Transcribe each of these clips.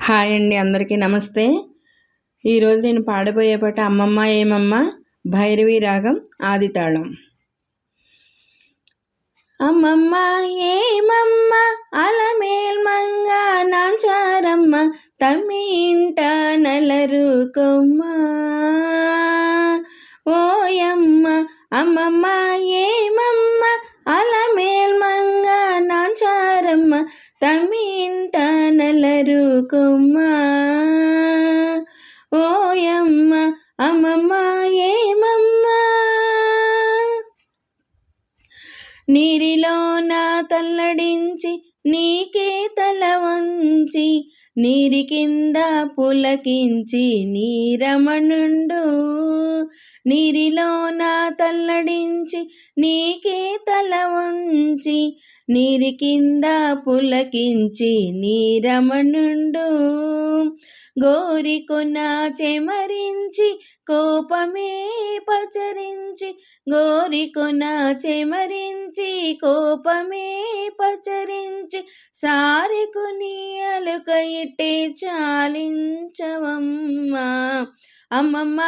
Hi అండి అందరికీ నమస్తే. ఈరోజు నేను పాడబోయే పాట అమ్మమ్మ ఏమమ్మ భైరవి రాగం ఆదితాళం అమ్మమ్మ ఏమమ్మ అలమేల్మంగ నాంచారమ్మ తమ్మి ఇంట నలరు కొమ్మ. ఓయమ్మ అమ్మమ్మ ఏమమ్మ అలమేల్మంగ నాంచారమ్మ తమ్మి నలరు కొమ్మ. ఓయమ్మ అమ్మమ్మ ఏమమ్మ? నీరిలోన తల్లడించి నీకే తల వంచి నీరి కింద పులకించి నీరమణుండు. నీరిలోన తల్లడించి నీకే తల వంచి నీరి కింద పులకించి నీరమణుండు గోరికొన చెమరించి కోపమే పచరించి గోరికొన చెమరించి కోపమే పచరించి సారికుని అలుక ఇట్టే చాలించవమ్మా. అమ్మమ్మ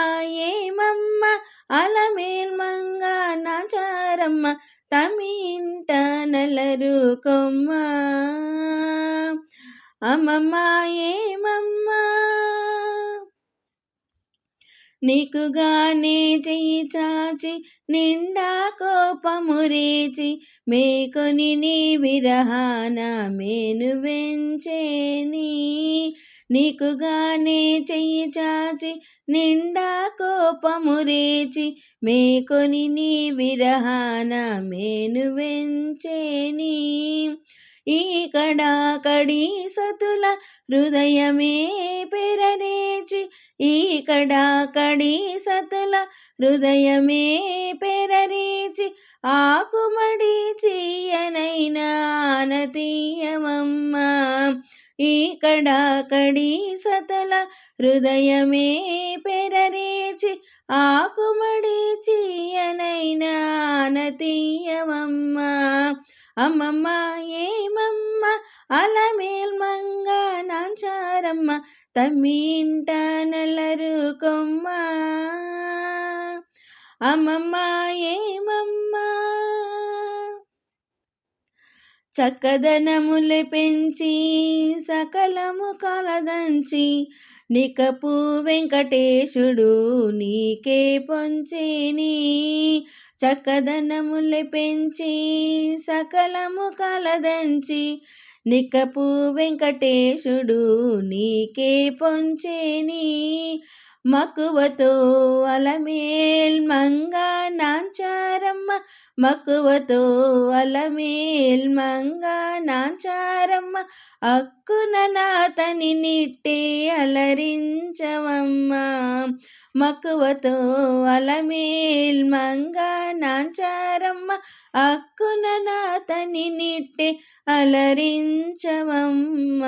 ఏమమ్మ అలమేల్మంగ నాచారమ్మ తమింట నలరు కొమ్మ. అమ్మమ్మ ఏమమ్మా నీకుగానే చెయ్యి చాచి నిండా కోపము రేచి మేకొని నీ విరహాన మేను వెంచేని. నీకుగానే చెయ్యి చాచి నిండా కోపము రేచి మేకొని నీ విరహాన మేను వెంచేని. ఈ కడాకడి సతుల హృదయమే పెరరేచి ఈ కడాకడి సతుల హృదయమే పెరరీచి ఆకుమడి చీయనైనా తీయమమ్మ ఈ కడాకడి సతల హృదయమే పెరరేచి ఆకుమడి చీయనైనా నతీయమమ్మ అమ్మమ్మ ఏమమ్మ అలమేల్మంగ నాంచారమ్మ తమ్మింట నల్లరు కొమ్మ. అమ్మమ్మ ఏమమ్మ చక్కదనములు పెంచి సకలము కలదంచి నికపు వెంకటేశుడు నీకే పొంచేని. చక్కదనములు పెంచి సకలము కలదంచి నికపు వెంకటేశుడు నీకే పొంచేని. మక్కువతో అలమేల్ మంగా మక్కువతో అలమేల్ మంగ నాంచారమ్మ అక్కున నాతని నిట్టే అలరించవమ్మ. మక్కువతో అలమేల్ మంగ నాంచారమ్మ అక్కున నాతని నిట్టే అలరించవమ్మ.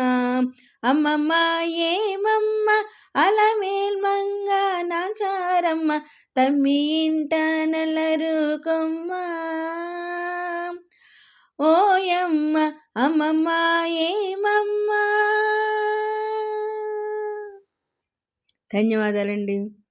అమ్మమ్మ ఏమమ్మ? అలమేల్ మంగ నాచారమ్మ. తమ్మి ఇంట నల్లరు కొమ్మ. ఓయమ్మ అమ్మమ్మ ఏమమ్మ? ధన్యవాదాలండి.